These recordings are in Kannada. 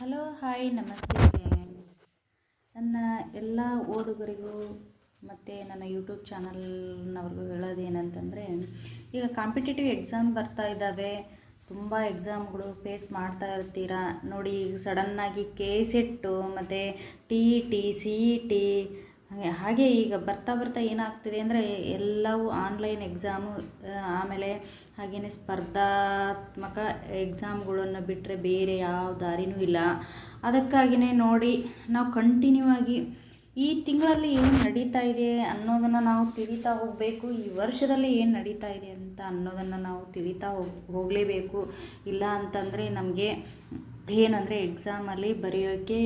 ಹಲೋ, ಹಾಯ್, ನಮಸ್ತೆ. ನನ್ನ ಎಲ್ಲ ಓದುಗರಿಗೂ ಮತ್ತು ನನ್ನ ಯೂಟ್ಯೂಬ್ ಚಾನಲ್ನವ್ರಿಗೂ ಹೇಳೋದೇನಂತಂದರೆ, ಈಗ ಕಾಂಪಿಟೇಟಿವ್ ಎಕ್ಸಾಮ್ ಬರ್ತಾ ಇದ್ದಾವೆ. ತುಂಬ ಎಕ್ಸಾಮ್ಗಳು ಫೇಸ್ ಮಾಡ್ತಾ ಇರ್ತೀರಾ? ನೋಡಿ, ಈಗ ಸಡನ್ನಾಗಿ ಕೆ ಸೆಟ್ಟು ಮತ್ತು T E T C E T ಹಾಗೆ ಹಾಗೆ ಈಗ ಬರ್ತಾ ಬರ್ತಾ ಏನಾಗ್ತಿದೆ ಅಂದರೆ ಎಲ್ಲವೂ ಆನ್ಲೈನ್ ಎಕ್ಸಾಮು ಆಮೇಲೆ ಹಾಗೆಯೇ ಸ್ಪರ್ಧಾತ್ಮಕ ಎಕ್ಸಾಮ್ಗಳನ್ನು ಬಿಟ್ಟರೆ ಬೇರೆ ಯಾವ ದಾರಿನೂ ಇಲ್ಲ. ಅದಕ್ಕಾಗಿಯೇ ನೋಡಿ, ನಾವು ಕಂಟಿನ್ಯೂ ಆಗಿ ಈ ತಿಂಗಳಲ್ಲಿ ಏನು ನಡೀತಾ ಇದೆ ಅನ್ನೋದನ್ನು ನಾವು ತಿಳಿತಾ ಹೋಗಬೇಕು, ಈ ವರ್ಷದಲ್ಲಿ ಏನು ನಡೀತಾ ಇದೆ ಅಂತ ಅನ್ನೋದನ್ನು ನಾವು ತಿಳಿತಾ ಹೋಗಿ, ಹೋಗಲೇಬೇಕು. ಇಲ್ಲ ಅಂತಂದರೆ ನಮಗೆ ಏನಂದರೆ ಎಕ್ಸಾಮಲ್ಲಿ ಬರೆಯೋಕ್ಕೆ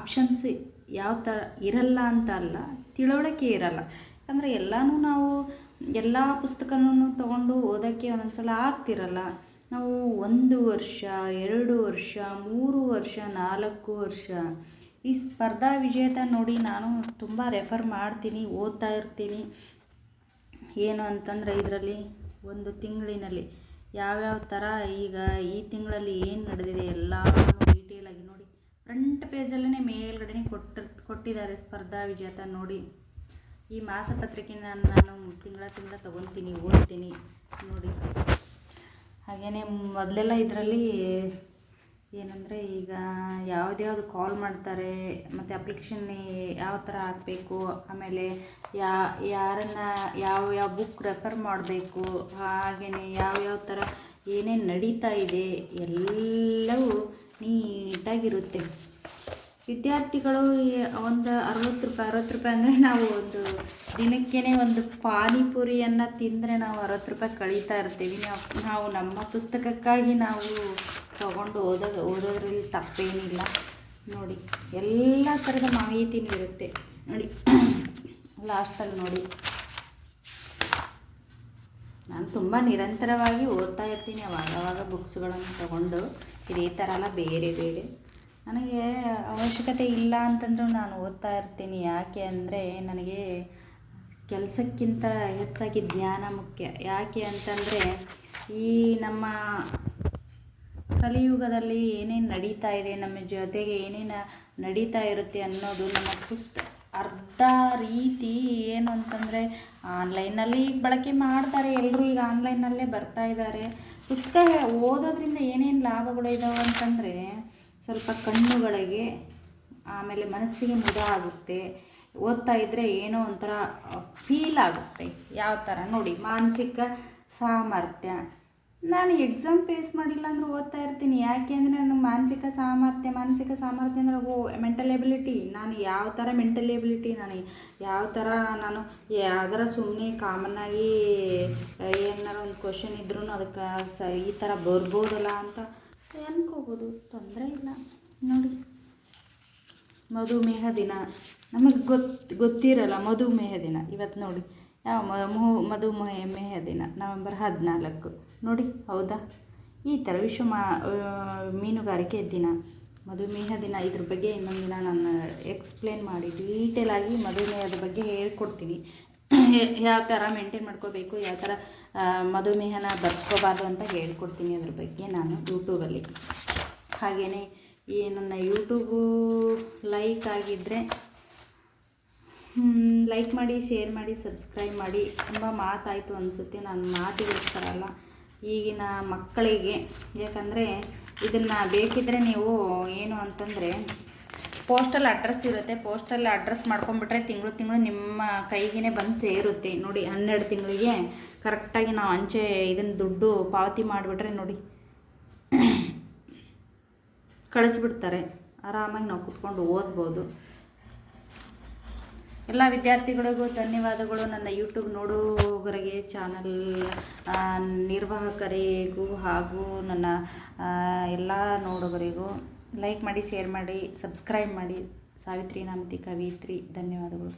ಆಪ್ಷನ್ಸ್ ಯಾವ ಥರ ಇರಲ್ಲ ಅಂತ ಅಲ್ಲ, ತಿಳುವಳಿಕೆ ಇರಲ್ಲ. ಯಾಕಂದರೆ ಎಲ್ಲನೂ ನಾವು ಎಲ್ಲ ಪುಸ್ತಕನೂ ತೊಗೊಂಡು ಓದೋಕ್ಕೆ ಒಂದೊಂದು ಸಲ ಆಗ್ತಿರಲ್ಲ. ನಾವು ಒಂದು ವರ್ಷ, ಎರಡು ವರ್ಷ, ಮೂರು ವರ್ಷ, ನಾಲ್ಕು ವರ್ಷ, ಈ ಸ್ಪರ್ಧಾ ವಿಜೇತ ನೋಡಿ ನಾನು ತುಂಬ ರೆಫರ್ ಮಾಡ್ತೀನಿ, ಓದ್ತಾ ಇರ್ತೀನಿ. ಏನು ಅಂತಂದರೆ ಇದರಲ್ಲಿ ಒಂದು ತಿಂಗಳಿನಲ್ಲಿ ಯಾವ್ಯಾವ ಥರ ಈಗ ಈ ತಿಂಗಳಲ್ಲಿ ಏನು ನಡೆದಿದೆ ಎಲ್ಲ ಫ್ರಂಟ್ ಪೇಜಲ್ಲೇ ಮೇಲ್ಗಡೆ ಕೊಟ್ಟಿರ್ ಕೊಟ್ಟಿದ್ದಾರೆ ಸ್ಪರ್ಧಾ ವಿಜೇತ ನೋಡಿ. ಈ ಮಾಸಪತ್ರಿಕೆನ ನಾನು ತಿಂಗಳ ತಿಂಗಳ ತೊಗೊತೀನಿ, ಓದ್ತೀನಿ ನೋಡಿ. ಹಾಗೆಯೇ ಮೊದಲೆಲ್ಲ ಇದರಲ್ಲಿ ಏನಂದರೆ ಈಗ ಯಾವುದ್ಯಾವ್ದು ಕಾಲ್ ಮಾಡ್ತಾರೆ, ಮತ್ತು ಅಪ್ಲಿಕೇಶನ್ ಯಾವ ಥರ ಹಾಕಬೇಕು, ಆಮೇಲೆ ಯಾ, ಯಾರನ್ನು ಯಾವ ಯಾವ ಬುಕ್ ರೆಫರ್ ಮಾಡಬೇಕು ಹಾಗೆಯೇ ಯಾವ ಥರ ಏನೇನು ನಡೀತಾ ಇದೆ, ಎಲ್ಲವೂ ನೀಟಾಗಿರುತ್ತೆ. ವಿದ್ಯಾರ್ಥಿಗಳು ಒಂದು ಅರವತ್ತು ರೂಪಾಯಿ ಅರವತ್ತು ರೂಪಾಯಿ ಅಂದರೆ ನಾವು ಒಂದು ದಿನಕ್ಕೇ ಒಂದು ಪಾನಿಪುರಿಯನ್ನು ತಿಂದರೆ ನಾವು ಅರವತ್ತು ರೂಪಾಯಿ ಕಳೀತಾ ಇರ್ತೀವಿ. ನಾವು ನಮ್ಮ ಪುಸ್ತಕಕ್ಕಾಗಿ ನಾವು ತಗೊಂಡು ಓದೋ, ಓದೋದ್ರಲ್ಲಿ ತಪ್ಪೇನಿಲ್ಲ. ನೋಡಿ, ಎಲ್ಲ ಥರದ ಮಾಹಿತಿನೂ ಇರುತ್ತೆ. ನೋಡಿ ಲಾಸ್ಟಲ್ಲಿ ನೋಡಿ. ನಾನು ತುಂಬ ನಿರಂತರವಾಗಿ ಓದ್ತಾ ಇರ್ತೀನಿ. ಅವಾಗವಾಗ ಬುಕ್ಸ್ಗಳನ್ನು ತಗೊಂಡು ಇದೇ ಥರ ಎಲ್ಲ ಬೇರೆ ಬೇರೆ. ನನಗೆ ಅವಶ್ಯಕತೆ ಇಲ್ಲ ಅಂತಂದರೂ ನಾನು ಓದ್ತಾ ಇರ್ತೀನಿ. ಯಾಕೆ ಅಂದರೆ ನನಗೆ ಕೆಲಸಕ್ಕಿಂತ ಹೆಚ್ಚಾಗಿ ಜ್ಞಾನ ಮುಖ್ಯ. ಯಾಕೆ ಅಂತಂದರೆ ಈ ನಮ್ಮ ಕಲಿಯುಗದಲ್ಲಿ ಏನೇನು ನಡೀತಾ ಇದೆ, ನಮ್ಮ ಜೊತೆಗೆ ಏನೇನು ನಡೀತಾ ಇರುತ್ತೆ ಅನ್ನೋದು ನಮ್ಮ ಪುಸ್ತ, ಅರ್ಧ ರೀತಿ ಏನು ಅಂತಂದರೆ ಆನ್ಲೈನಲ್ಲಿ ಈಗ ಬಳಕೆ ಮಾಡ್ತಾರೆ. ಎಲ್ಲರೂ ಈಗ ಆನ್ಲೈನಲ್ಲೇ ಬರ್ತಾ ಇದ್ದಾರೆ. ಪುಸ್ತಕ ಓದೋದ್ರಿಂದ ಏನೇನು ಲಾಭಗಳು ಇದಾವೆ ಅಂತಂದರೆ ಸ್ವಲ್ಪ ಕಣ್ಣುಗಳಿಗೆ, ಆಮೇಲೆ ಮನಸ್ಸಿಗೆ ಮುದ ಆಗುತ್ತೆ. ಓದ್ತಾ ಇದ್ದರೆ ಏನೋ ಒಂಥರ ಫೀಲ್ ಆಗುತ್ತೆ. ಯಾವ ಥರ ನೋಡಿ, ಮಾನಸಿಕ ಸಾಮರ್ಥ್ಯ. ನಾನು ಎಕ್ಸಾಮ್ ಫೇಸ್ ಮಾಡಿಲ್ಲ ಅಂದ್ರೆ ಓದ್ತಾ ಇರ್ತೀನಿ. ಯಾಕೆ ಅಂದರೆ ನನಗೆ ಮಾನಸಿಕ ಸಾಮರ್ಥ್ಯ ಮಾನಸಿಕ ಸಾಮರ್ಥ್ಯ ಅಂದರೆ, ಓ ಮೆಂಟಲ್ ಎಬಿಲಿಟಿ ನಾನು ಯಾವ ಥರ ಮೆಂಟಲ್ ಎಬಿಲಿಟಿ ನಾನು ಯಾವ ಥರ ನಾನು, ಯಾವ್ದಾರ ಸುಮ್ಮನೆ ಕಾಮನ್ನಾಗಿ ಕ್ವಶನ್ ಇದ್ರೂ ಅದಕ್ಕೆ ಸ ಈ ಥರ ಬರ್ಬೋದಲ್ಲ ಅಂತ ಅನ್ಕೋಬೋದು. ತೊಂದರೆ ಇಲ್ಲ. ನೋಡಿ. ಮಧುಮೇಹ ದಿನ. ನಮಗೆ ಗೊತ್ತು ಗೊತ್ತಿರಲ್ಲ ಮಧುಮೇಹ ದಿನ. ಇವತ್ತು ನೋಡಿ. ಯಾವ ಮಧುಮೇಹ ಮೇಹ ದಿನ. ನವೆಂಬರ್ ಹದಿನಾಲ್ಕು. ನೋಡಿ, ಹೌದಾ? ಈ ಥರ ವಿಶ್ವ ಮಾ ಮೀನುಗಾರಿಕೆ ದಿನ. ಮಧುಮೇಹ ದಿನ. ಇದ್ರ ಬಗ್ಗೆ ಇನ್ನೊಂದು ದಿನ ನಾನು ಎಕ್ಸ್ಪ್ಲೇನ್ ಮಾಡಿ ಡೀಟೇಲಾಗಿ ಮಧುಮೇಹದ ಬಗ್ಗೆ ಹೇಳ್ಕೊಡ್ತೀನಿ. ಯಾವ ಥರ ಮೇಂಟೈನ್ ಮಾಡ್ಕೋಬೇಕು, ಯಾವ ಥರ ಮಧುಮೇಹನ ಬರ್ಸ್ಕೋಬಾರ್ದು ಅಂತ ಹೇಳ್ಕೊಡ್ತೀನಿ ಅದ್ರ ಬಗ್ಗೆ ನಾನು ಯೂಟ್ಯೂಬಲ್ಲಿ ಹಾಗೆಯೇ ಈ ನನ್ನ ಯೂಟ್ಯೂಬು ಲೈಕ್ ಆಗಿದ್ದರೆ ಲೈಕ್ ಮಾಡಿ ಶೇರ್ ಮಾಡಿ ಸಬ್ಸ್ಕ್ರೈಬ್ ಮಾಡಿ, ತುಂಬ ಮಾತಾಯಿತು ಅನಿಸುತ್ತೆ. ನಾನು ಮಾತಿಗೋಸ್ಕರ ಅಲ್ಲ, ಈಗಿನ ಮಕ್ಕಳಿಗೆ. ಯಾಕಂದರೆ ಇದನ್ನು ಬೇಕಿದ್ದರೆ ನೀವು ಏನು ಅಂತಂದರೆ ಪೋಸ್ಟಲ್ ಅಡ್ರೆಸ್ ಇರುತ್ತೆ. ಪೋಸ್ಟಲ್ ಅಡ್ರೆಸ್ ಮಾಡ್ಕೊಂಡ್ಬಿಟ್ರೆ ತಿಂಗಳು ತಿಂಗಳು ನಿಮ್ಮ ಕೈಗೇ ಬಂದು ಸೇರುತ್ತೆ. ನೋಡಿ, ಹನ್ನೆರಡು ತಿಂಗಳಿಗೆ ಕರೆಕ್ಟಾಗಿ ನಾವು ಅಂಚೆ ಇದನ್ನು ದುಡ್ಡು ಪಾವತಿ ಮಾಡಿಬಿಟ್ರೆ ನೋಡಿ. ಕಳಿಸ್ಬಿಡ್ತಾರೆ. ಆರಾಮಾಗಿ ನಾವು ಕುತ್ಕೊಂಡು ಓದ್ಬೋದು. ಎಲ್ಲ ವಿದ್ಯಾರ್ಥಿಗಳಿಗೂ ಧನ್ಯವಾದಗಳು. ನನ್ನ ಯೂಟ್ಯೂಬ್ ನೋಡುಗರಿಗೆ ಚಾನಲ್ ನಿರ್ವಾಹಕರಿಗೂ ಹಾಗೂ ನನ್ನ ಎಲ್ಲ ನೋಡುಗರಿಗೂ ಲೈಕ್ ಮಾಡಿ ಶೇರ್ ಮಾಡಿ ಸಬ್ಸ್ಕ್ರೈಬ್ ಮಾಡಿ. ಸಾವಿತ್ರಿ ನಾಮತಿ ಕವಿತ್ರಿ ಧನ್ಯವಾದಗಳು.